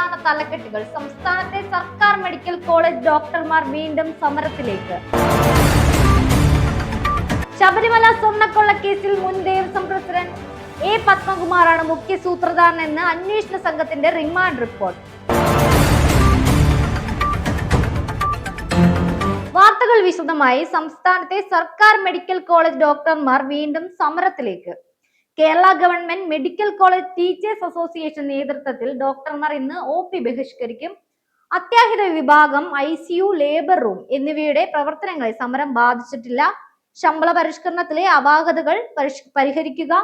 പ്രധാന തലക്കെട്ടുകൾ സംസ്ഥാനത്തെ സർക്കാർ മെഡിക്കൽ കോളേജ് ഡോക്ടർമാർ വീണ്ടും സമരത്തിലേക്ക്. ശബരിമല സ്വർണക്കൊള്ള കേസിൽ മുൻ ദേവസ്വം പ്രസിഡന്റ് എ പത്മകുമാറാണ് മുഖ്യ സൂത്രധാരൻ സൂത്രധാരനെന്ന് അന്വേഷണ സംഘത്തിന്റെ റിമാൻഡ് റിപ്പോർട്ട്. വാർത്തകൾ വിശദമായി സംസ്ഥാനത്തെ സർക്കാർ മെഡിക്കൽ കോളേജ് ഡോക്ടർമാർ വീണ്ടും സമരത്തിലേക്ക്. Kerala government medical college teachers association നേതൃത്വത്തിൽ ഡോക്ടർമാർ ഇന്ന് ഒ പി ബഹിഷ്കരിക്കും. അത്യാഹിത വിഭാഗം I C U labour room എന്നിവയുടെ പ്രവർത്തനങ്ങളെ സമരം ബാധിച്ചിട്ടില്ല. ശമ്പള പരിഷ്കരണത്തിലെ അപാകതകൾ പരിഹരിക്കുക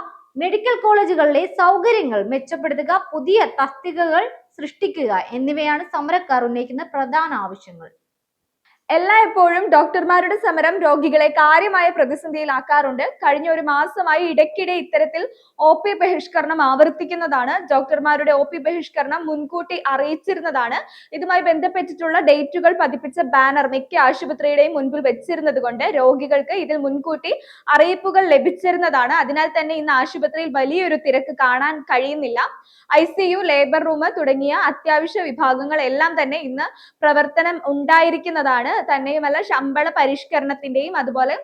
മെഡിക്കൽ കോളേജുകളിലെ സൗകര്യങ്ങൾ മെച്ചപ്പെടുത്തുക പുതിയ തസ്തികകൾ സൃഷ്ടിക്കുക എന്നിവയാണ് സമരക്കാർ ഉന്നയിക്കുന്ന പ്രധാന ആവശ്യങ്ങൾ. എല്ലായ്പ്പോഴും ഡോക്ടർമാരുടെ സമരം രോഗികളെ കാര്യമായ പ്രതിസന്ധിയിലാക്കാറുണ്ട്. കഴിഞ്ഞ ഒരു മാസമായി ഇടയ്ക്കിടെ ഇത്തരത്തിൽ ഒ പി ബഹിഷ്കരണം ആവർത്തിക്കുന്നതാണ്. ഡോക്ടർമാരുടെ ഒ പി ബഹിഷ്കരണം മുൻകൂട്ടി അറിയിച്ചിരുന്നതാണ്. ഇതുമായി ബന്ധപ്പെട്ടിട്ടുള്ള ഡേറ്റുകൾ പതിപ്പിച്ച ബാനർ മിക്ക ആശുപത്രിയുടെയും മുൻപിൽ വെച്ചിരുന്നത് കൊണ്ട് രോഗികൾക്ക് ഇതിൽ മുൻകൂട്ടി അറിയിപ്പുകൾ ലഭിച്ചിരുന്നതാണ്. അതിനാൽ തന്നെ ഇന്ന് ആശുപത്രിയിൽ വലിയൊരു തിരക്ക് കാണാൻ കഴിയുന്നില്ല. I C U labour room തുടങ്ങിയ അത്യാവശ്യ വിഭാഗങ്ങൾ എല്ലാം തന്നെ ഇന്ന് പ്രവർത്തനം ഉണ്ടായിരിക്കുന്നതാണ്. തന്നെയുമല്ല ശമ്പള പരിഷ്കരണത്തിന്റെയും അതുപോലെ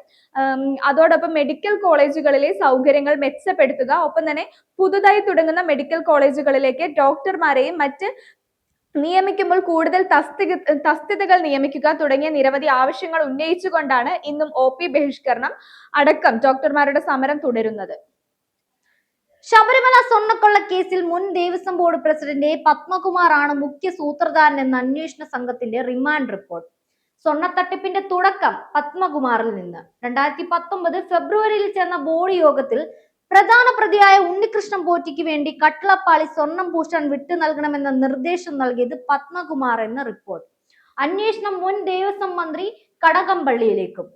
അതോടൊപ്പം മെഡിക്കൽ കോളേജുകളിലെ സൗകര്യങ്ങൾ മെച്ചപ്പെടുത്തുക ഒപ്പം തന്നെ പുതുതായി തുടങ്ങുന്ന മെഡിക്കൽ കോളേജുകളിലേക്ക് ഡോക്ടർമാരെയും മറ്റ് നിയമിക്കുമ്പോൾ കൂടുതൽ തസ്തിക തസ്തികകൾ നിയമിക്കുക തുടങ്ങിയ നിരവധി ആവശ്യങ്ങൾ ഉന്നയിച്ചുകൊണ്ടാണ് ഇന്നും ഒ പി ബഹിഷ്കരണം അടക്കം ഡോക്ടർമാരുടെ സമരം തുടരുന്നത്. ശബരിമല സ്വർണക്കൊള്ള കേസിൽ മുൻ ദേവസ്വം ബോർഡ് പ്രസിഡന്റ് പത്മകുമാർ പത്മകുമാറാണ് മുഖ്യ സൂത്രധാരൻ എന്ന അന്വേഷണ സംഘത്തിന്റെ റിമാൻഡ് റിപ്പോർട്ട്. സ്വർണത്തട്ടിപ്പിന്റെ തുടക്കം പത്മകുമാറിൽ നിന്ന്. രണ്ടായിരത്തി പത്തൊമ്പത് ഫെബ്രുവരിയിൽ ചേർന്ന ബോർഡ് യോഗത്തിൽ പ്രധാന പ്രതിയായ ഉണ്ണികൃഷ്ണൻ പോറ്റിക്ക് വേണ്ടി കട്ടിളപ്പാളി സ്വർണം പൂശാൻ വിട്ടു നൽകണമെന്ന നിർദ്ദേശം നൽകിയത് പത്മകുമാർ എന്ന റിപ്പോർട്ട്. അന്വേഷണം മുൻ ദേവസ്വം മന്ത്രി കടകംപള്ളിയിലേക്കും.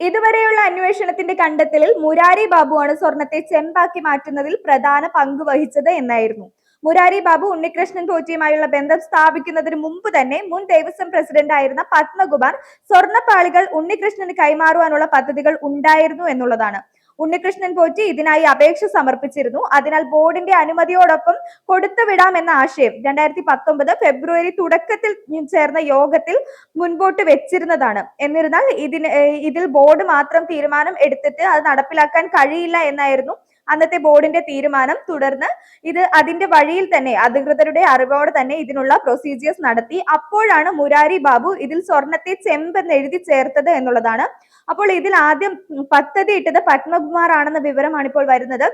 ഇതുവരെയുള്ള അന്വേഷണത്തിന്റെ കണ്ടെത്തലിൽ മുരാരി ബാബുവാണ് സ്വർണത്തെ ചെമ്പാക്കി മാറ്റുന്നതിൽ പ്രധാന പങ്ക് വഹിച്ചത് എന്നായിരുന്നു. മുരാരി ബാബു ഉണ്ണികൃഷ്ണൻ പോറ്റിയുമായുള്ള ബന്ധം സ്ഥാപിക്കുന്നതിന് മുമ്പ് തന്നെ മുൻ ദേവസ്വം പ്രസിഡന്റ് ആയിരുന്ന പത്മകുമാർ സ്വർണപ്പാളികൾ ഉണ്ണികൃഷ്ണന് കൈമാറുവാനുള്ള പദ്ധതികൾ ഉണ്ടായിരുന്നു എന്നുള്ളതാണ്. ഉണ്ണികൃഷ്ണൻ പോറ്റി ഇതിനായി അപേക്ഷ സമർപ്പിച്ചിരുന്നു. അതിനാൽ ബോർഡിന്റെ അനുമതിയോടൊപ്പം കൊടുത്തുവിടാം എന്ന ആശയം രണ്ടായിരത്തി പത്തൊമ്പത് ഫെബ്രുവരി തുടക്കത്തിൽ ചേർന്ന യോഗത്തിൽ മുൻപോട്ട് വെച്ചിരുന്നതാണ്. എന്നിരുന്നാൽ ഇതിന് ഇതിൽ ബോർഡ് മാത്രം തീരുമാനം എടുത്തിട്ട് അത് നടപ്പിലാക്കാൻ കഴിയില്ല എന്നായിരുന്നു അന്നത്തെ ബോർഡിന്റെ തീരുമാനം തുടർന്ന് ഇത് അതിന്റെ വഴിയിൽ തന്നെ അധികൃതരുടെ അറിവോടെ തന്നെ ഇതിനുള്ള പ്രൊസീജിയേഴ്സ് നടത്തി. അപ്പോഴാണ് മുരാരി ബാബു ഇതിൽ സ്വർണത്തെ ചെമ്പ് എഴുതി ചേർത്തത് എന്നുള്ളതാണ്. അപ്പോൾ ഇതിൽ ആദ്യം പദ്ധതി ഇട്ടത് പത്മകുമാർ ആണെന്ന വിവരമാണ് ഇപ്പോൾ വരുന്നത്.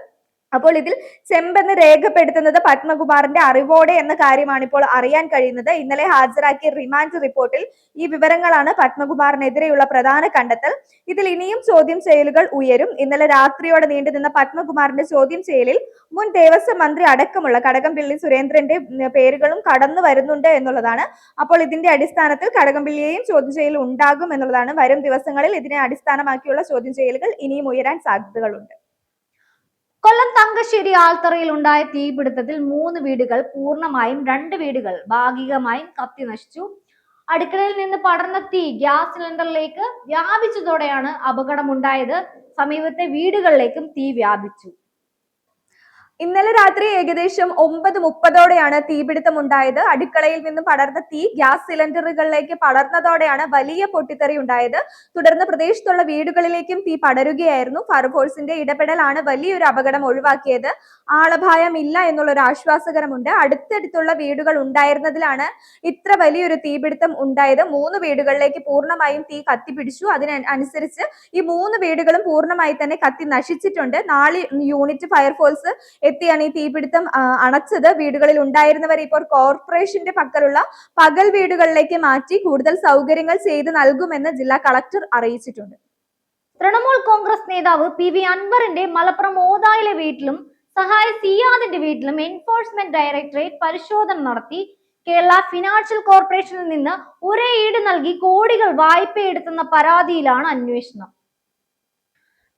അപ്പോൾ ഇതിൽ ചെമ്പെന്ന് രേഖപ്പെടുത്തുന്നത് പത്മകുമാറിന്റെ അറിവോടെ എന്ന കാര്യമാണ് ഇപ്പോൾ അറിയാൻ കഴിയുന്നത്. ഇന്നലെ ഹാജരാക്കിയ റിമാൻഡ് റിപ്പോർട്ടിൽ ഈ വിവരങ്ങളാണ് പത്മകുമാറിനെതിരെയുള്ള പ്രധാന കണ്ടെത്തൽ. ഇതിൽ ഇനിയും ചോദ്യം ചെയ്യലുകൾ ഉയരും. ഇന്നലെ രാത്രിയോടെ നീണ്ടുനിന്ന പത്മകുമാറിന്റെ ചോദ്യം ചെയ്യലിൽ മുൻ ദേവസ്വം മന്ത്രി അടക്കമുള്ള കടകംപള്ളി സുരേന്ദ്രന്റെ പേരുകളും കടന്നു വരുന്നുണ്ട് എന്നുള്ളതാണ്. അപ്പോൾ ഇതിന്റെ അടിസ്ഥാനത്തിൽ കടകംപള്ളിയെയും ചോദ്യം ചെയ്യൽ ഉണ്ടാകും എന്നുള്ളതാണ്. വരും ദിവസങ്ങളിൽ ഇതിനെ അടിസ്ഥാനമാക്കിയുള്ള ചോദ്യം ചെയ്യലുകൾ ഇനിയും ഉയരാൻ സാധ്യതകളുണ്ട്. കൊല്ലം തങ്കശ്ശേരി ആൽത്തറയിൽ ഉണ്ടായ തീപിടുത്തത്തിൽ മൂന്ന് വീടുകൾ പൂർണമായും രണ്ട് വീടുകൾ ഭാഗികമായും കത്തി നശിച്ചു. അടുക്കളയിൽ നിന്ന് പടർന്ന തീ ഗ്യാസ് സിലിണ്ടറിലേക്ക് വ്യാപിച്ചതോടെയാണ് അപകടമുണ്ടായത്. സമീപത്തെ വീടുകളിലേക്കും തീ വ്യാപിച്ചു. ഇന്നലെ രാത്രി ഏകദേശം ഒമ്പത് മുപ്പതോടെയാണ് തീപിടുത്തം ഉണ്ടായത്. അടുക്കളയിൽ നിന്നും പടർന്ന തീ ഗ്യാസ് സിലിണ്ടറുകളിലേക്ക് പടർന്നതോടെയാണ് വലിയ പൊട്ടിത്തെറി ഉണ്ടായത്. തുടർന്ന് പ്രദേശത്തുള്ള വീടുകളിലേക്കും തീ പടരുകയായിരുന്നു. ഫയർഫോഴ്സിന്റെ ഇടപെടലാണ് വലിയൊരു അപകടം ഒഴിവാക്കിയത്. ആളഭായം ഇല്ല എന്നുള്ളൊരു ആശ്വാസകരമുണ്ട്. അടുത്തടുത്തുള്ള വീടുകൾ ഉണ്ടായിരുന്നതിലാണ് ഇത്ര വലിയൊരു തീപിടുത്തം ഉണ്ടായത്. മൂന്ന് വീടുകളിലേക്ക് പൂർണമായും തീ കത്തിപ്പിടിച്ചു. അതിനനുസരിച്ച് ഈ മൂന്ന് വീടുകളും പൂർണമായി തന്നെ കത്തി നശിച്ചിട്ടുണ്ട്. നാല് യൂണിറ്റ് ഫയർഫോഴ്സ് എത്തിയാണ് ഈ തീപിടുത്തം അണച്ചത്. വീടുകളിൽ ഉണ്ടായിരുന്നവരെ ഇപ്പോൾ കോർപ്പറേഷന്റെ പക്കലുള്ള പകൽ വീടുകളിലേക്ക് മാറ്റി കൂടുതൽ സൗകര്യങ്ങൾ ചെയ്തു നൽകുമെന്ന് ജില്ലാ കളക്ടർ അറിയിച്ചിട്ടുണ്ട്. തൃണമൂൽ കോൺഗ്രസ് നേതാവ് പി വി അൻവറിന്റെ മലപ്പുറം ഓതായിലെ വീട്ടിലും സഹായ സിയാദിന്റെ വീട്ടിലും എൻഫോഴ്സ്മെന്റ് ഡയറക്ടറേറ്റ് പരിശോധന നടത്തി കേരള ഫിനാൻഷ്യൽ കോർപ്പറേഷനിൽ നിന്ന് ഒരേ ഈട് നൽകി കോടികൾ വായ്പയെടുത്തെന്ന പരാതിയിലാണ് അന്വേഷണം.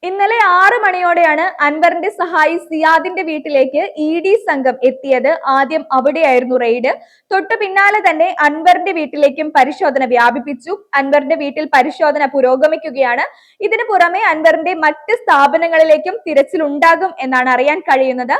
ഇന്നലെ ആറ് മണിയോടെയാണ് അൻവറിന്റെ സഹായി സിയാദിന്റെ വീട്ടിലേക്ക് ഇ ഡി സംഘം എത്തിയത്. ആദ്യം അവിടെയായിരുന്നു റെയ്ഡ്. തൊട്ടു പിന്നാലെ തന്നെ അൻവറിന്റെ വീട്ടിലേക്കും പരിശോധന വ്യാപിപ്പിച്ചു. അൻവറിന്റെ വീട്ടിൽ പരിശോധന പുരോഗമിക്കുകയാണ്. ഇതിനു പുറമെ അൻവറിന്റെ മറ്റ് സ്ഥാപനങ്ങളിലേക്കും തിരച്ചിലുണ്ടാകും എന്നാണ് അറിയാൻ കഴിയുന്നത്.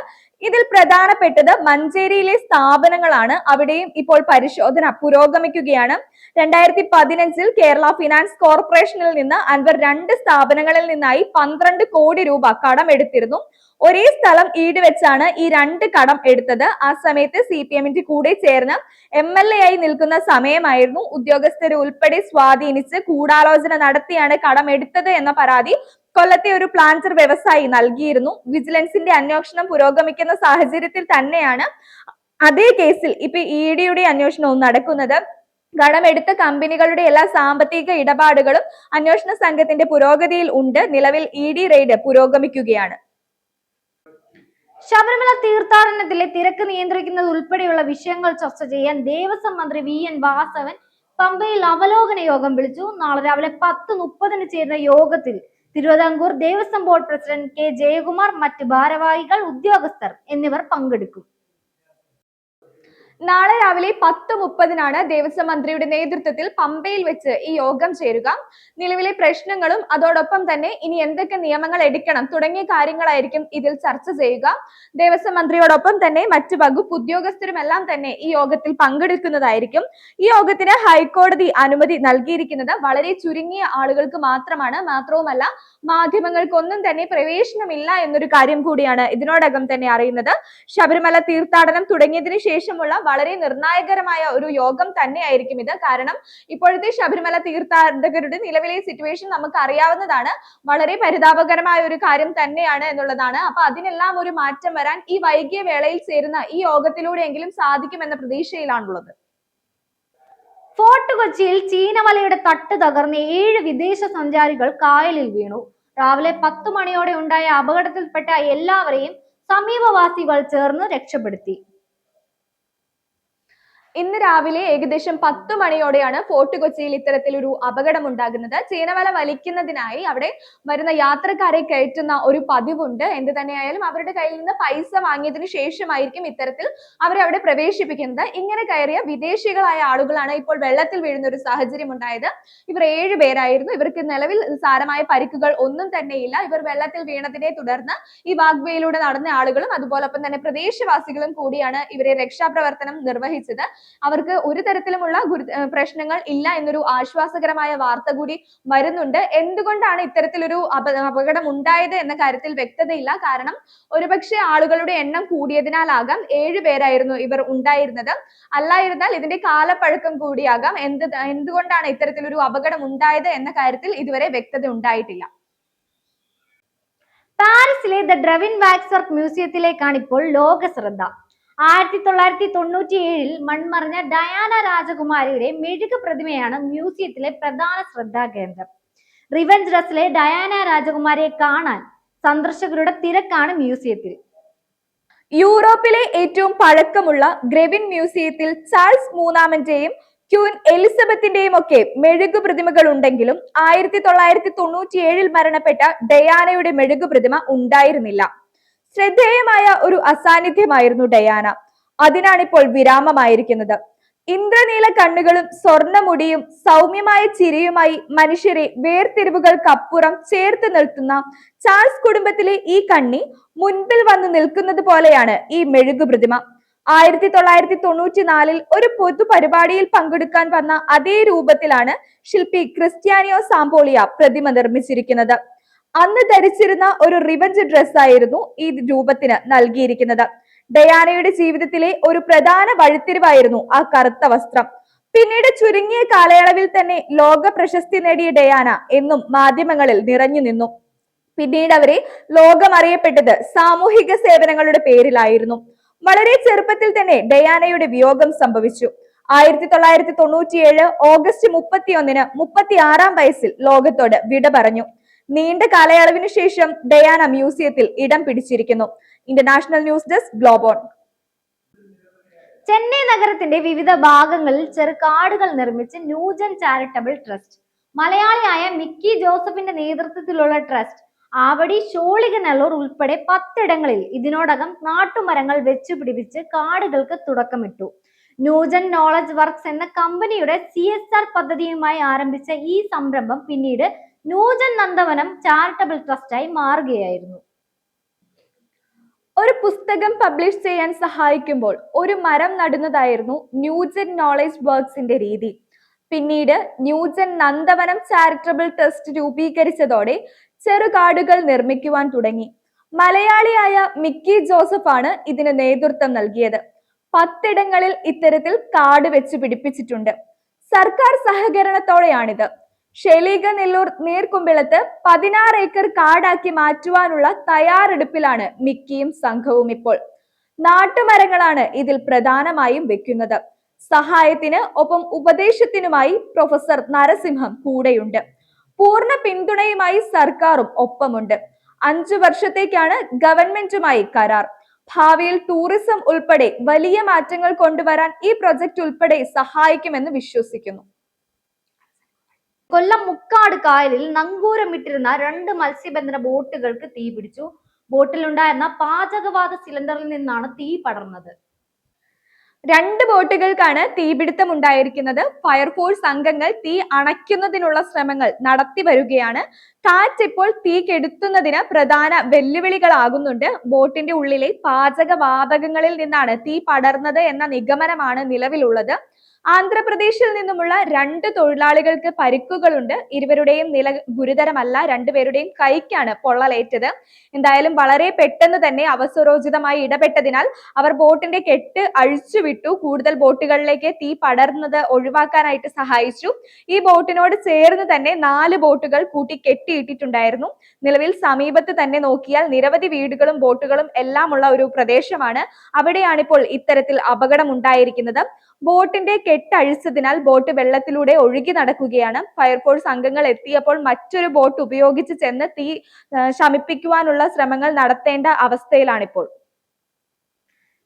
ഇതിൽ പ്രധാനപ്പെട്ടത് മഞ്ചേരിയിലെ സ്ഥാപനങ്ങളാണ്. അവിടെയും ഇപ്പോൾ പരിശോധന പുരോഗമിക്കുകയാണ്. രണ്ടായിരത്തി പതിനഞ്ചിൽ കേരള ഫിനാൻസ് കോർപ്പറേഷനിൽ നിന്ന് അൻവർ രണ്ട് സ്ഥാപനങ്ങളിൽ നിന്നായി പന്ത്രണ്ട് കോടി രൂപ കടം എടുത്തിരുന്നു. ഒരേ സ്ഥലം ഈടുവെച്ചാണ് ഈ രണ്ട് കടം എടുത്തത്. ആ സമയത്ത് സി പി എമ്മിന്റെ കൂടെ ചേർന്ന് എം എൽ എ ആയി നിൽക്കുന്ന സമയമായിരുന്നു. ഉദ്യോഗസ്ഥരെ ഉൾപ്പെടെ സ്വാധീനിച്ച് ഗൂഢാലോചന നടത്തിയാണ് കടം എടുത്തത് എന്ന പരാതി കൊല്ലത്തെ ഒരു പ്ലാന്റർ വ്യവസായി നൽകിയിരുന്നു. വിജിലൻസിന്റെ അന്വേഷണം പുരോഗമിക്കുന്ന സാഹചര്യത്തിൽ തന്നെയാണ് അതേ കേസിൽ ഇപ്പൊ ഇ ഡിയുടെ അന്വേഷണവും നടക്കുന്നത്. കടമെടുത്ത കമ്പനികളുടെ എല്ലാ സാമ്പത്തിക ഇടപാടുകളും അന്വേഷണ സംഘത്തിന്റെ പുരോഗതിയിൽ ഉണ്ട്. നിലവിൽ ഇ ഡി റെയ്ഡ് പുരോഗമിക്കുകയാണ്. ശബരിമല തീർത്ഥാടനത്തിലെ തിരക്ക് നിയന്ത്രിക്കുന്നത് ഉൾപ്പെടെയുള്ള വിഷയങ്ങൾ ചർച്ച ചെയ്യാൻ ദേവസ്വം മന്ത്രി വി എൻ വാസവൻ പമ്പയിൽ അവലോകന യോഗം വിളിച്ചു. നാളെ രാവിലെ പത്ത് മുപ്പതിന് ചേരുന്ന യോഗത്തിൽ Thiruvithamkoor Devaswom board president K Jayakumar മറ്റ് ഭാരവാഹികൾ ഉദ്യോഗസ്ഥർ എന്നിവർ പങ്കെടുക്കും. നാളെ രാവിലെ പത്ത് മുപ്പതിനാണ് ദേവസ്വം മന്ത്രിയുടെ നേതൃത്വത്തിൽ പമ്പയിൽ വെച്ച് ഈ യോഗം ചേരുക. നിലവിലെ പ്രശ്നങ്ങളും അതോടൊപ്പം തന്നെ ഇനി എന്തൊക്കെ നിയമങ്ങൾ എടുക്കണം തുടങ്ങിയ കാര്യങ്ങളായിരിക്കും ഇതിൽ ചർച്ച ചെയ്യുക. ദേവസ്വം മന്ത്രിയോടൊപ്പം തന്നെ മറ്റ് വകുപ്പ് ഉദ്യോഗസ്ഥരുമെല്ലാം തന്നെ ഈ യോഗത്തിൽ പങ്കെടുക്കുന്നതായിരിക്കും. ഈ യോഗത്തിന് ഹൈക്കോടതി അനുമതി നൽകിയിരിക്കുന്നത് വളരെ ചുരുങ്ങിയ ആളുകൾക്ക് മാത്രമാണ് മാത്രവുമല്ല മാധ്യമങ്ങൾക്കൊന്നും തന്നെ പ്രവേശനമില്ല എന്നൊരു കാര്യം കൂടിയാണ് ഇതിനോടകം തന്നെ അറിയുന്നത്. ശബരിമല തീർത്ഥാടനം തുടങ്ങിയതിനു ശേഷമുള്ള വളരെ നിർണായകരമായ ഒരു യോഗം തന്നെയായിരിക്കും ഇത്. കാരണം ഇപ്പോഴത്തെ ശബരിമല തീർത്ഥാടകരുടെ നിലവിലെ സിറ്റുവേഷൻ നമുക്ക് അറിയാവുന്നതാണ്. വളരെ പരിതാപകരമായ ഒരു കാര്യം തന്നെയാണ് എന്നുള്ളതാണ്. അപ്പൊ അതിനെല്ലാം ഒരു മാറ്റം വരാൻ ഈ വൈകിയ വേളയിൽ ചേരുന്ന ഈ യോഗത്തിലൂടെയെങ്കിലും സാധിക്കുമെന്ന പ്രതീക്ഷയിലാണുള്ളത്. ഫോർട്ട് കൊച്ചിയിൽ ചീനമലയുടെ തട്ട് തകർന്ന് ഏഴ് വിദേശ സഞ്ചാരികൾ കായലിൽ വീണു. രാവിലെ പത്ത് മണിയോടെ ഉണ്ടായ അപകടത്തിൽപ്പെട്ട എല്ലാവരെയും സമീപവാസികൾ ചേർന്ന് രക്ഷപ്പെടുത്തി. ഇന്ന് രാവിലെ ഏകദേശം പത്ത് മണിയോടെയാണ് ഫോർട്ട് കൊച്ചിയിൽ ഇത്തരത്തിലൊരു അപകടം ഉണ്ടാകുന്നത് ചീനവല വലിക്കുന്നതിനായി അവിടെ വരുന്ന യാത്രക്കാരെ കയറ്റുന്ന ഒരു പതിവുണ്ട്. എന്ത് തന്നെയായാലും അവരുടെ കയ്യിൽ നിന്ന് പൈസ വാങ്ങിയതിനു ശേഷമായിരിക്കും ഇത്തരത്തിൽ അവരെ അവിടെ പ്രവേശിപ്പിക്കുന്നത്. ഇങ്ങനെ കയറിയ വിദേശികളായ ആളുകളാണ് ഇപ്പോൾ വെള്ളത്തിൽ വീഴുന്ന ഒരു സാഹചര്യം ഉണ്ടായത് ഇവർ ഏഴ് പേരായിരുന്നു. ഇവർക്ക് നിലവിൽ സാരമായ പരിക്കുകൾ ഒന്നും തന്നെയില്ല. ഇവർ വെള്ളത്തിൽ വീണതിനെ തുടർന്ന് ഈ വാഗ്വേയിലൂടെ നടന്ന ആളുകളും അതുപോലൊപ്പം തന്നെ പ്രദേശവാസികളും കൂടിയാണ് ഇവരെ രക്ഷാപ്രവർത്തനം നിർവഹിച്ചത്. അവർക്ക് ഒരു തരത്തിലുമുള്ള ഗുരു പ്രശ്നങ്ങൾ ഇല്ല എന്നൊരു ആശ്വാസകരമായ വാർത്ത കൂടി വരുന്നുണ്ട്. എന്തുകൊണ്ടാണ് ഇത്തരത്തിലൊരു അപ അപകടം ഉണ്ടായത് എന്ന കാര്യത്തിൽ വ്യക്തതയില്ല. കാരണം ഒരുപക്ഷെ ആളുകളുടെ എണ്ണം കൂടിയതിനാലാകാം ഏഴ് പേരായിരുന്നു ഇവർ ഉണ്ടായിരുന്നത്. അല്ലായിരുന്നാൽ ഇതിന്റെ കാലപ്പഴക്കം കൂടിയാകാം. എന്ത് എന്തുകൊണ്ടാണ് ഇത്തരത്തിലൊരു അപകടം ഉണ്ടായത് എന്ന കാര്യത്തിൽ ഇതുവരെ വ്യക്തത ഉണ്ടായിട്ടില്ല. പാരീസിലെ ദ ഡ്രവിൻ വാക്സ് വർക്ക് മ്യൂസിയത്തിലേക്കാണ് ഇപ്പോൾ ലോക ശ്രദ്ധ ആയിരത്തി തൊള്ളായിരത്തി തൊണ്ണൂറ്റി ഏഴിൽ മൺമറഞ്ഞ ഡയാന രാജകുമാരിയുടെ മെഴുക പ്രതിമയാണ് മ്യൂസിയത്തിലെ പ്രധാന ശ്രദ്ധാകേന്ദ്രം റിവഞ്ച് ഡ്രസ്സിലെ ഡയാന രാജകുമാരിയെ കാണാൻ സന്ദർശകരുടെ തിരക്കാണ് മ്യൂസിയത്തിൽ. യൂറോപ്പിലെ ഏറ്റവും പഴക്കമുള്ള ഗ്രെവിൻ മ്യൂസിയത്തിൽ ചാൾസ് മൂന്നാമന്റെയും ക്യൂൻ എലിസബത്തിന്റെയും ഒക്കെ മെഴുകു പ്രതിമകൾ ഉണ്ടെങ്കിലും ആയിരത്തി തൊള്ളായിരത്തി തൊണ്ണൂറ്റി ഏഴിൽ മരണപ്പെട്ട ഡയാനയുടെ മെഴുകു പ്രതിമ ഉണ്ടായിരുന്നില്ല. ശ്രദ്ധേയമായ ഒരു അസാന്നിധ്യമായിരുന്നു ഡയാന. അതിനാണിപ്പോൾ വിരാമമായിരിക്കുന്നത്. ഇന്ദ്രനീല കണ്ണുകളും സ്വർണമുടിയും സൗമ്യമായ ചിരിയുമായി മനുഷ്യരെ വേർതിരിവുകൾക്കപ്പുറം ചേർത്ത് നിർത്തുന്ന ചാൾസ് കുടുംബത്തിലെ ഈ കണ്ണി മുൻപിൽ വന്ന് നിൽക്കുന്നത് പോലെയാണ് ഈ മെഴുകു പ്രതിമ. ആയിരത്തി തൊള്ളായിരത്തി തൊണ്ണൂറ്റി നാലിൽ ഒരു പൊതു പരിപാടിയിൽ പങ്കെടുക്കാൻ വന്ന അതേ രൂപത്തിലാണ് ശില്പി ക്രിസ്ത്യാനിയോ സാമ്പോളിയ പ്രതിമ നിർമ്മിച്ചിരിക്കുന്നത്. അന്ന് ധരിച്ചിരുന്ന ഒരു റിവഞ്ച് ഡ്രസ്സായിരുന്നു ഈ രൂപത്തിന് നൽകിയിരിക്കുന്നത്. ഡയാനയുടെ ജീവിതത്തിലെ ഒരു പ്രധാന വഴിത്തിരിവായിരുന്നു ആ കറുത്ത വസ്ത്രം. പിന്നീട് ചുരുങ്ങിയ കാലയളവിൽ തന്നെ ലോക പ്രശസ്തി നേടിയ ഡയാന എന്നും മാധ്യമങ്ങളിൽ നിറഞ്ഞു നിന്നു. പിന്നീട് അവരെ ലോകം അറിയപ്പെട്ടത് സാമൂഹിക സേവനങ്ങളുടെ പേരിലായിരുന്നു. വളരെ ചെറുപ്പത്തിൽ തന്നെ ഡയാനയുടെ വിയോഗം സംഭവിച്ചു. ആയിരത്തി തൊള്ളായിരത്തി തൊണ്ണൂറ്റിയേഴ് ഓഗസ്റ്റ് മുപ്പത്തിയൊന്നിന് മുപ്പത്തി ആറാം വയസ്സിൽ ലോകത്തോട് വിട പറഞ്ഞു നീണ്ട കാലയളവിന് ശേഷം ഡയാന മ്യൂസിയത്തിൽ ഇടം പിടിച്ചിരിക്കുന്നു. ഇന്റർനാഷണൽ ന്യൂസ് ഡെസ്ക് ഗ്ലോബോൺ. ചെന്നൈ നഗരത്തിന്റെ വിവിധ ഭാഗങ്ങളിൽ ചെറുകാടുകൾ നിർമ്മിച്ച് ന്യൂജൻ ചാരിറ്റബിൾ ട്രസ്റ്റ് മലയാളിയായ മിക്കി ജോസഫിന്റെ നേതൃത്വത്തിലുള്ള ട്രസ്റ്റ് ആവടി ഷോളികനല്ലൂർ ഉൾപ്പെടെ പത്തിടങ്ങളിൽ ഇതിനോടകം നാട്ടുമരങ്ങൾ വെച്ചുപിടിപ്പിച്ച് കാടുകൾക്ക് തുടക്കമിട്ടു. ന്യൂജൻ നോളജ് വർക്ക്സ് എന്ന കമ്പനിയുടെ സി എസ് ആർ പദ്ധതിയുമായി ആരംഭിച്ച ഈ സംരംഭം പിന്നീട് ന്യൂജൻ നന്ദവനം ചാരിറ്റബിൾ ട്രസ്റ്റായി മാറുകയായിരുന്നു. ഒരു പുസ്തകം പബ്ലിഷ് ചെയ്യാൻ സഹായിക്കുമ്പോൾ ഒരു മരം നടുന്നതായിരുന്നു ന്യൂജൻ നോളേജ് വർക്ക്സിന്റെ രീതി. പിന്നീട് ന്യൂജൻ നന്ദവനം ചാരിറ്റബിൾ ട്രസ്റ്റ് രൂപീകരിച്ചതോടെ ചെറുകാടുകൾ നിർമ്മിക്കുവാൻ തുടങ്ങി. മലയാളിയായ മിക്കി ജോസഫ് ആണ് ഇതിന് നേതൃത്വം നൽകിയത്. പത്തിടങ്ങളിൽ ഇത്തരത്തിൽ കാട് വെച്ച് പിടിപ്പിച്ചിട്ടുണ്ട്. സർക്കാർ സഹകരണത്തോടെയാണിത്. ഷെലീഗ നെല്ലൂർ നീർക്കുമ്പിളത്ത് പതിനാറ് ഏക്കർ കാടാക്കി മാറ്റുവാനുള്ള തയ്യാറെടുപ്പിലാണ് മിക്കിയും സംഘവും ഇപ്പോൾ. നാട്ടുമരങ്ങളാണ് ഇതിൽ പ്രധാനമായും വെക്കുന്നത്. സഹായത്തിന് ഒപ്പം ഉപദേശത്തിനുമായി പ്രൊഫസർ നരസിംഹം കൂടെയുണ്ട്. പൂർണ പിന്തുണയുമായി സർക്കാരും ഒപ്പമുണ്ട്. അഞ്ചു വർഷത്തേക്കാണ് ഗവൺമെന്റുമായി കരാർ. ഭാവിയിൽ ടൂറിസം ഉൾപ്പെടെ വലിയ മാറ്റങ്ങൾ കൊണ്ടുവരാൻ ഈ പ്രൊജക്ട് ഉൾപ്പെടെ സഹായിക്കുമെന്ന് വിശ്വസിക്കുന്നു. കൊല്ലം മുക്കാട് കായലിൽ നങ്കൂരമിട്ടിരുന്ന രണ്ട് മത്സ്യബന്ധന ബോട്ടുകൾക്ക് തീ പിടിച്ചു. ബോട്ടിലുണ്ടായിരുന്ന പാചകവാത സിലിണ്ടറിൽ നിന്നാണ് തീ പടർന്നത്. രണ്ട് ബോട്ടുകൾക്കാണ് തീപിടുത്തം ഉണ്ടായിരിക്കുന്നത് ഫയർഫോഴ്സ് അംഗങ്ങൾ തീ അണയ്ക്കുന്നതിനുള്ള ശ്രമങ്ങൾ നടത്തി വരികയാണ്. കാറ്റ് ഇപ്പോൾ തീ കെടുത്തുന്നതിന് പ്രധാന വെല്ലുവിളികളാകുന്നുണ്ട്. ബോട്ടിന്റെ ഉള്ളിലെ പാചകവാതകങ്ങളിൽ നിന്നാണ് തീ പടർന്നത് എന്ന നിഗമനമാണ് നിലവിലുള്ളത്. ആന്ധ്രാപ്രദേശിൽ നിന്നുമുള്ള രണ്ട് തൊഴിലാളികൾക്ക് പരിക്കുകളുണ്ട്. ഇരുവരുടെയും നില ഗുരുതരമല്ല. രണ്ടുപേരുടെയും കൈക്കാണ് പൊള്ളലേറ്റത്. എന്തായാലും വളരെ പെട്ടെന്ന് തന്നെ അവസരോചിതമായി ഇടപെട്ടതിനാൽ അവർ ബോട്ടിന്റെ കെട്ട് അഴിച്ചുവിട്ടു. കൂടുതൽ ബോട്ടുകളിലേക്ക് തീ പടർന്നത് ഒഴിവാക്കാനായിട്ട് സഹായിച്ചു. ഈ ബോട്ടിനോട് ചേർന്ന് തന്നെ നാല് ബോട്ടുകൾ കൂട്ടി കെട്ടിയിട്ടിട്ടുണ്ടായിരുന്നു. നിലവിൽ സമീപത്ത് തന്നെ നോക്കിയാൽ നിരവധി വീടുകളും ബോട്ടുകളും എല്ലാം ഉള്ള ഒരു പ്രദേശമാണ്. അവിടെയാണിപ്പോൾ ഇത്തരത്തിൽ അപകടം ഉണ്ടായിരിക്കുന്നത് ബോട്ടിന്റെ കെട്ടഴിച്ചതിനാൽ ബോട്ട് വെള്ളത്തിലൂടെ ഒഴുകി നടക്കുകയാണ്. ഫയർഫോഴ്സ് അംഗങ്ങൾ എത്തിയപ്പോൾ മറ്റൊരു ബോട്ട് ഉപയോഗിച്ച് ചെന്ന് തീ ശമിപ്പിക്കുവാനുള്ള ശ്രമങ്ങൾ നടത്തേണ്ട അവസ്ഥയിലാണിപ്പോൾ.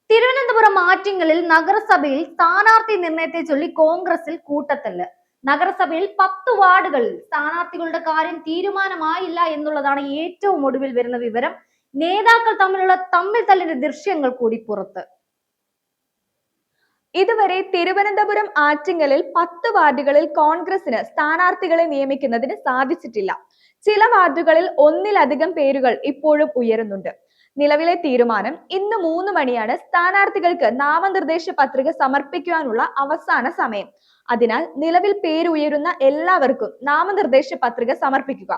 തിരുവനന്തപുരം ആറ്റിങ്ങലിൽ നഗരസഭയിൽ സ്ഥാനാർത്ഥി നിർണയത്തെ ചൊല്ലി കോൺഗ്രസിൽ കൂട്ടത്തല്ല്. നഗരസഭയിൽ പത്ത് വാർഡുകളിൽ സ്ഥാനാർത്ഥികളുടെ കാര്യം തീരുമാനമായില്ല എന്നുള്ളതാണ് ഏറ്റവും ഒടുവിൽ വരുന്ന വിവരം. നേതാക്കൾ തമ്മിലുള്ള തമ്മിൽ തല്ലിന്റെ ദൃശ്യങ്ങൾ കൂടി പുറത്ത്. ഇതുവരെ തിരുവനന്തപുരം ആറ്റിങ്ങലിൽ പത്ത് വാർഡുകളിൽ കോൺഗ്രസിന് സ്ഥാനാർത്ഥികളെ നിയമിക്കുന്നതിന് സാധിച്ചിട്ടില്ല. ചില വാർഡുകളിൽ ഒന്നിലധികം പേരുകൾ ഇപ്പോഴും ഉയരുന്നുണ്ട്. നിലവിലെ തീരുമാനം ഇന്ന് മൂന്ന് മണിയാണ് സ്ഥാനാർത്ഥികൾക്ക് നാമനിർദ്ദേശ പത്രിക സമർപ്പിക്കുവാനുള്ള അവസാന സമയം. അതിനാൽ നിലവിൽ പേരുയരുന്ന എല്ലാവർക്കും നാമനിർദ്ദേശ പത്രിക സമർപ്പിക്കുക.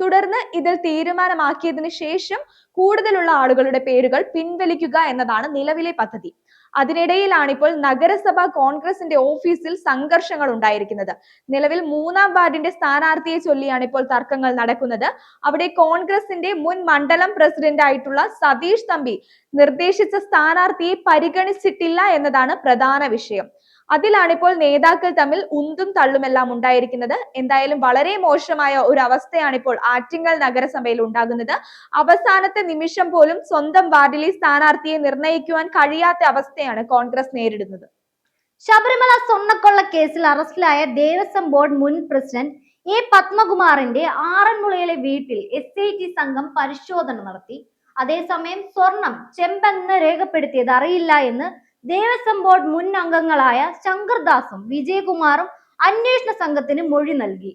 തുടർന്ന് ഇതിൽ തീരുമാനമാക്കിയതിനു ശേഷം കൂടുതലുള്ള ആളുകളുടെ പേരുകൾ പിൻവലിക്കുക എന്നതാണ് നിലവിലെ പദ്ധതി. അതിനിടയിലാണ് ഇപ്പോൾ നഗരസഭ കോൺഗ്രസിന്റെ ഓഫീസിൽ സംഘർഷങ്ങൾ ഉണ്ടായിരിക്കുന്നത്. നിലവിൽ മൂന്നാം വാർഡിന്റെ സ്ഥാനാർത്ഥിയെ ചൊല്ലിയാണ് ഇപ്പോൾ തർക്കങ്ങൾ നടക്കുന്നത്. അവിടെ കോൺഗ്രസിന്റെ മുൻ മണ്ഡലം പ്രസിഡന്റ് ആയിട്ടുള്ള സതീഷ് തമ്പി നിർദ്ദേശിച്ച സ്ഥാനാർത്ഥിയെ പരിഗണിച്ചിട്ടില്ല എന്നതാണ് പ്രധാന വിഷയം. അതിലാണിപ്പോൾ നേതാക്കൾ തമ്മിൽ ഉന്തും തള്ളുമെല്ലാം ഉണ്ടായിരിക്കുന്നത്. എന്തായാലും വളരെ മോശമായ ഒരു അവസ്ഥയാണ് ഇപ്പോൾ ആറ്റിങ്ങൽ നഗരസഭയിൽ ഉണ്ടാകുന്നത്. അവസാനത്തെ നിമിഷം പോലും സ്വന്തം വാർഡിലെ സ്ഥാനാർത്ഥിയെ നിർണയിക്കുവാൻ കഴിയാത്ത അവസ്ഥയാണ് കോൺഗ്രസ് നേരിടുന്നത്. ശബരിമല സ്വർണക്കൊള്ള കേസിൽ അറസ്റ്റിലായ ദേവസ്വം ബോർഡ് മുൻ പ്രസിഡന്റ് എ പത്മകുമാറിന്റെ ആറന്മുളയിലെ വീട്ടിൽ എസ് ഐ ടി സംഘം പരിശോധന നടത്തി. അതേസമയം സ്വർണം ചെമ്പെന്ന് രേഖപ്പെടുത്തിയത് അറിയില്ല എന്ന് ദേവസ്വം ബോർഡ് മുൻ അംഗങ്ങളായ ശങ്കർദാസും വിജയകുമാറും അന്വേഷണ സംഘത്തിന് മൊഴി നൽകി.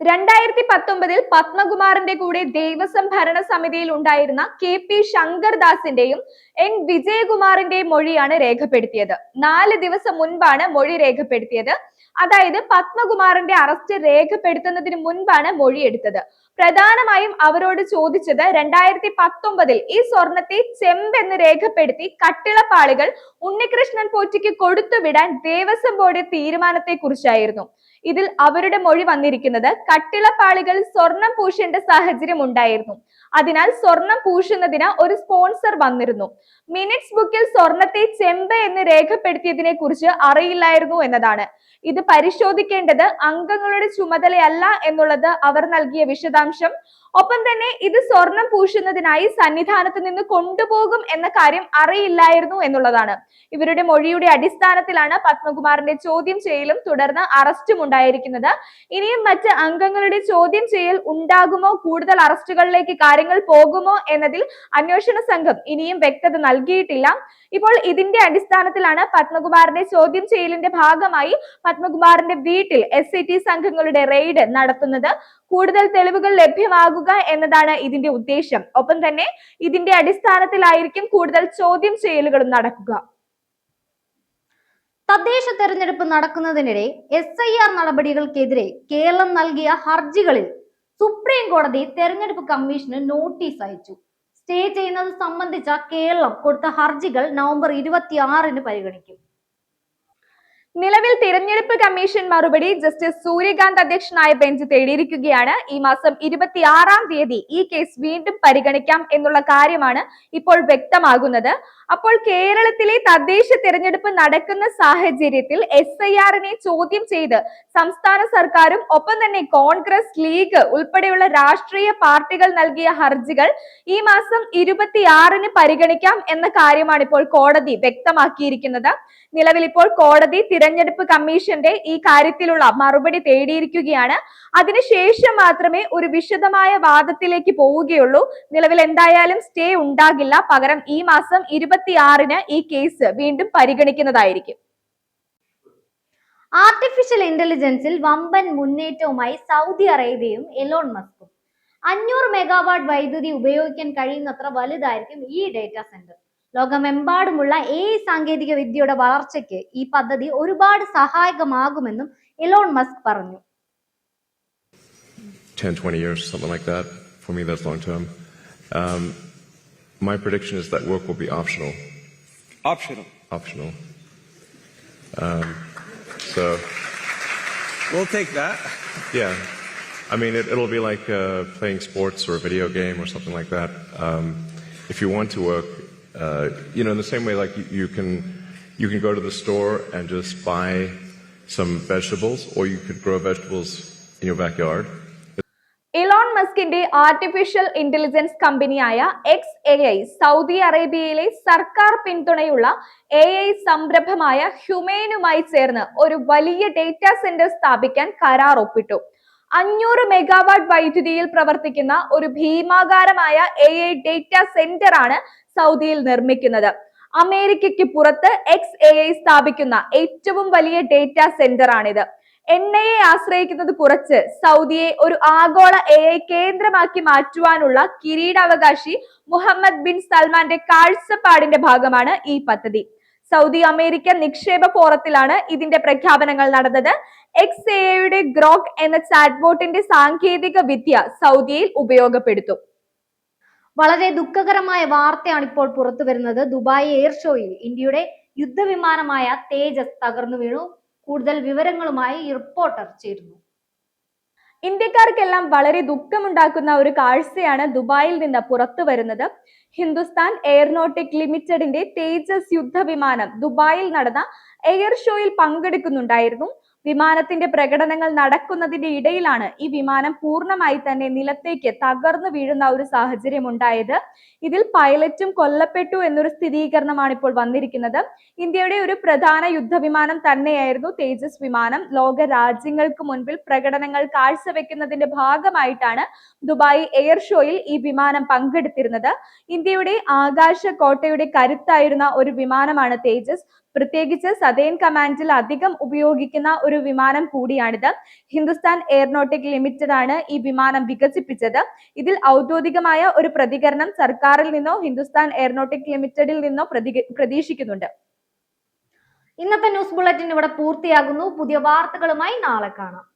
രണ്ടായിരത്തി പത്തൊമ്പതിൽ പത്മകുമാറിന്റെ കൂടെ ദേവസ്വം ഭരണ സമിതിയിൽ ഉണ്ടായിരുന്ന കെ പി ശങ്കർദാസിന്റെയും എൻ വിജയകുമാറിന്റെയും മൊഴിയാണ് രേഖപ്പെടുത്തിയത്. നാല് ദിവസം മുൻപാണ് മൊഴി രേഖപ്പെടുത്തിയത്. അതായത് പത്മകുമാറിന്റെ അറസ്റ്റ് രേഖപ്പെടുത്തുന്നതിന് മുൻപാണ് മൊഴിയെടുത്തത്. പ്രധാനമായും അവരോട് ചോദിച്ചത് രണ്ടായിരത്തി പത്തൊമ്പതിൽ ഈ സ്വർണത്തെ ചെമ്പെന്ന് രേഖപ്പെടുത്തി കട്ടിളപ്പാളികൾ ഉണ്ണികൃഷ്ണൻ പോറ്റിക്ക് കൊടുത്തുവിടാൻ ദേവസ്വം ബോർഡ് തീരുമാനത്തെ കുറിച്ചായിരുന്നു ഇതിൽ അവരുടെ മൊഴി വന്നിരിക്കുന്നത് കട്ടിളപ്പാളികൾ സ്വർണം പൂശേണ്ട സാഹചര്യം ഉണ്ടായിരുന്നു. അതിനാൽ സ്വർണം പൂശുന്നതിന് ഒരു സ്പോൺസർ വന്നിരുന്നു. മിനിറ്റ്സ് ബുക്കിൽ സ്വർണത്തെ ചെമ്പ എന്ന് രേഖപ്പെടുത്തിയതിനെ കുറിച്ച് അറിയില്ലായിരുന്നു എന്നതാണ്. ഇത് പരിശോധിക്കേണ്ടത് അംഗങ്ങളുടെ ചുമതലയല്ല എന്നുള്ളത് അവർ നൽകിയ വിശദാംശം. ഒപ്പം തന്നെ ഇത് സ്വർണം പൂശുന്നതിനായി സന്നിധാനത്ത് നിന്ന് കൊണ്ടുപോകും എന്ന കാര്യം അറിയില്ലായിരുന്നു എന്നുള്ളതാണ്. ഇവരുടെ മൊഴിയുടെ അടിസ്ഥാനത്തിലാണ് പത്മകുമാറിന്റെ ചോദ്യം ചെയ്യലും തുടർന്ന് അറസ്റ്റും ഉണ്ടായിരിക്കുന്നത്. ഇനിയും മറ്റ് അംഗങ്ങളുടെ ചോദ്യം ചെയ്യൽ ഉണ്ടാകുമോ? കൂടുതൽ അറസ്റ്റുകളിലേക്ക് കാര്യങ്ങൾ പോകുമോ? എന്നതിൽ അന്വേഷണ സംഘം ഇനിയും വ്യക്തത നൽകിയിട്ടില്ല. ഇപ്പോൾ ഇതിന്റെ അടിസ്ഥാനത്തിലാണ് പത്മകുമാറിന്റെ ചോദ്യം ചെയ്യലിന്റെ ഭാഗമായി പത്മകുമാറിന്റെ വീട്ടിൽ എസ് ടി സംഘങ്ങളുടെ റെയ്ഡ് നടത്തുന്നത്. കൂടുതൽ തെളിവുകൾ ലഭ്യമാകുക എന്നതാണ് ഇതിന്റെ ഉദ്ദേശം. ഒപ്പം തന്നെ ഇതിന്റെ അടിസ്ഥാനത്തിലായിരിക്കും കൂടുതൽ ചോദ്യം ചെയ്യലുകളും നടക്കുക. തദ്ദേശ തെരഞ്ഞെടുപ്പ് നടക്കുന്നതിനിടെ എസ് ഐ ആർ നടപടികൾക്കെതിരെ കേരളം നൽകിയ ഹർജികളിൽ സുപ്രീം കോടതി തെരഞ്ഞെടുപ്പ് കമ്മീഷന് നോട്ടീസ് അയച്ചു. സ്റ്റേ ചെയ്യുന്നത് സംബന്ധിച്ച കേരളം കൊടുത്ത ഹർജികൾ നവംബർ ഇരുപത്തിയാറിന് പരിഗണിക്കും. നിലവിൽ തിരഞ്ഞെടുപ്പ് കമ്മീഷൻ മറുപടി ജസ്റ്റിസ് സൂര്യകാന്ത് അധ്യക്ഷനായ ബെഞ്ച് തേടിയിരിക്കുകയാണ്. ഈ മാസം ഇരുപത്തിയാറാം തീയതി ഈ കേസ് വീണ്ടും പരിഗണിക്കാം എന്നുള്ള കാര്യമാണ് ഇപ്പോൾ വ്യക്തമാകുന്നത്. അപ്പോൾ കേരളത്തിലെ തദ്ദേശ തിരഞ്ഞെടുപ്പ് നടക്കുന്ന സാഹചര്യത്തിൽ എസ് ചോദ്യം ചെയ്ത് സംസ്ഥാന സർക്കാരും ഒപ്പം തന്നെ കോൺഗ്രസ് ലീഗ് ഉൾപ്പെടെയുള്ള രാഷ്ട്രീയ പാർട്ടികൾ നൽകിയ ഹർജികൾ ഈ മാസം ഇരുപത്തിയാറിന് പരിഗണിക്കാം എന്ന കാര്യമാണ് ഇപ്പോൾ കോടതി വ്യക്തമാക്കിയിരിക്കുന്നത്. നിലവിൽ ഇപ്പോൾ കോടതി തിരഞ്ഞെടുപ്പ് കമ്മീഷന്റെ ഈ കാര്യത്തിലുള്ള മറുപടി തേടിയിരിക്കുകയാണ്. അതിനുശേഷം മാത്രമേ ഒരു വിശദമായ വാദത്തിലേക്ക് പോവുകയുള്ളൂ. നിലവിൽ എന്തായാലും സ്റ്റേ ഉണ്ടാകില്ല. പകരം ഈ മാസം ഇരുപത്തിയാറിന് ഈ കേസ് വീണ്ടും പരിഗണിക്കുന്നതായിരിക്കും. ആർട്ടിഫിഷ്യൽ ഇന്റലിജൻസിൽ വമ്പൻ മുന്നേറ്റവുമായി സൗദി അറേബ്യയും എലോൺ മസ്കും. അഞ്ഞൂറ് മെഗാവാട്ട് വൈദ്യുതി ഉപയോഗിക്കാൻ കഴിയുന്നത്ര വലുതായിരിക്കും ഈ ഡേറ്റാ സെന്റർ ലോകമെമ്പാടുമുള്ള എ സാങ്കേതിക വിദ്യയുടെ വളർച്ചയ്ക്ക് ഈ പദ്ധതി ഒരുപാട് സഹായകമാകുമെന്നും എലോൺ മസ്ക് പറഞ്ഞു 10, 20 years, something like that. For me, that's long term. Um, my prediction is that work will be optional. Optional. Optional. Um, so, We'll take that. yeah. I mean, it, it'll be like uh, playing sports or a video game or something like that. Um, if you want to work, uh, you know, in the same way, like you, you can you can go to the store and just buy some vegetables, or you could grow vegetables in your backyard. Elon മസ്കിന്റെ artificial intelligence കമ്പനിയായ X A I Saudi അറേബ്യയിലെ സർക്കാർ പിന്തുണയുള്ള A I സംരംഭമായ ഹ്യുമേനുമായി ചേർന്ന് ഒരു വലിയ data centre സ്ഥാപിക്കാൻ കരാർ ഒപ്പിട്ടു അഞ്ഞൂറ് മെഗാവാട്ട് വൈദ്യുതിയിൽ പ്രവർത്തിക്കുന്ന ഒരു ഭീമാകാരമായ എ ഐ ഡേറ്റ സെന്റർ ആണ് സൗദിയിൽ നിർമ്മിക്കുന്നത്. അമേരിക്കയ്ക്ക് പുറത്ത് എക്സ് എ ഐ സ്ഥാപിക്കുന്ന ഏറ്റവും വലിയ ഡേറ്റ സെന്റർ ആണിത്. എണ്ണയെ ആശ്രയിക്കുന്നത് കുറച്ച് സൗദിയെ ഒരു ആഗോള എ ഐ കേന്ദ്രമാക്കി മാറ്റുവാനുള്ള കിരീടാവകാശി മുഹമ്മദ് ബിൻ സൽമാന്റെ കാഴ്ചപ്പാടിന്റെ ഭാഗമാണ് ഈ പദ്ധതി. സൗദി അമേരിക്കൻ നിക്ഷേപ ഫോറത്തിലാണ് ഇതിന്റെ പ്രഖ്യാപനങ്ങൾ നടന്നത്. എക്സ് എയുടെ ഗ്രോക്ക് എന്ന ചാറ്റ്ബോട്ടിന്റെ സാങ്കേതിക വിദ്യ സൗദിയിൽ ഉപയോഗപ്പെടുത്തും. വളരെ ദുഃഖകരമായ വാർത്തയാണ് ഇപ്പോൾ പുറത്തു വരുന്നത്. ദുബായ് എയർ ഷോയിൽ ഇന്ത്യയുടെ യുദ്ധവിമാനമായ തേജസ് തകർന്നു വീണു. കൂടുതൽ വിവരങ്ങളുമായി റിപ്പോർട്ടർ ചേരുന്നു. ഇന്ത്യക്കാർക്കെല്ലാം വളരെ ദുഃഖമുണ്ടാക്കുന്ന ഒരു കാഴ്ചയാണ് ദുബായിൽ നിന്ന് പുറത്തു വരുന്നത്. ഹിന്ദുസ്ഥാൻ എയർനോട്ടിക് ലിമിറ്റഡിന്റെ തേജസ് യുദ്ധവിമാനം ദുബായിൽ നടന്ന എയർ ഷോയിൽ പങ്കെടുക്കുന്നുണ്ടായിരുന്നു. വിമാനത്തിന്റെ പ്രകടനങ്ങൾ നടക്കുന്നതിന്റെ ഇടയിലാണ് ഈ വിമാനം പൂർണമായി തന്നെ നിലത്തേക്ക് തകർന്നു വീഴുന്ന ഒരു സാഹചര്യം ഉണ്ടായത്. ഇതിൽ പൈലറ്റും കൊല്ലപ്പെട്ടു എന്നൊരു സ്ഥിരീകരണമാണ് ഇപ്പോൾ വന്നിരിക്കുന്നത്. ഇന്ത്യയുടെ ഒരു പ്രധാന യുദ്ധവിമാനം തന്നെയായിരുന്നു തേജസ് വിമാനം. ലോക രാജ്യങ്ങൾക്ക് മുൻപിൽ പ്രകടനങ്ങൾ കാഴ്ചവെക്കുന്നതിന്റെ ഭാഗമായിട്ടാണ് ദുബായ് എയർ ഷോയിൽ ഈ വിമാനം പങ്കെടുത്തിരുന്നത്. ഇന്ത്യയുടെ ആകാശ കോട്ടയുടെ കരുത്തായിരുന്ന ഒരു വിമാനമാണ് തേജസ്. പ്രത്യേകിച്ച് സതേൻ കമാൻഡിൽ അധികം ഉപയോഗിക്കുന്ന ഒരു വിമാനം കൂടിയാണിത്. ഹിന്ദുസ്ഥാൻ എയർനോട്ടിക് ലിമിറ്റഡ് ആണ് ഈ വിമാനം വികസിപ്പിച്ചത്. ഇതിൽ ഔദ്യോഗികമായ ഒരു പ്രതികരണം സർക്കാരിൽ നിന്നോ ഹിന്ദുസ്ഥാൻ എയർനോട്ടിക് ലിമിറ്റഡിൽ നിന്നോ പ്രതി- പ്രതീക്ഷിക്കുന്നുണ്ട്. ഇന്നത്തെ ന്യൂസ് ബുള്ളറ്റിൻ ഇവിടെ പൂർത്തിയാകുന്നു. പുതിയ വാർത്തകളുമായി നാളെ കാണാം.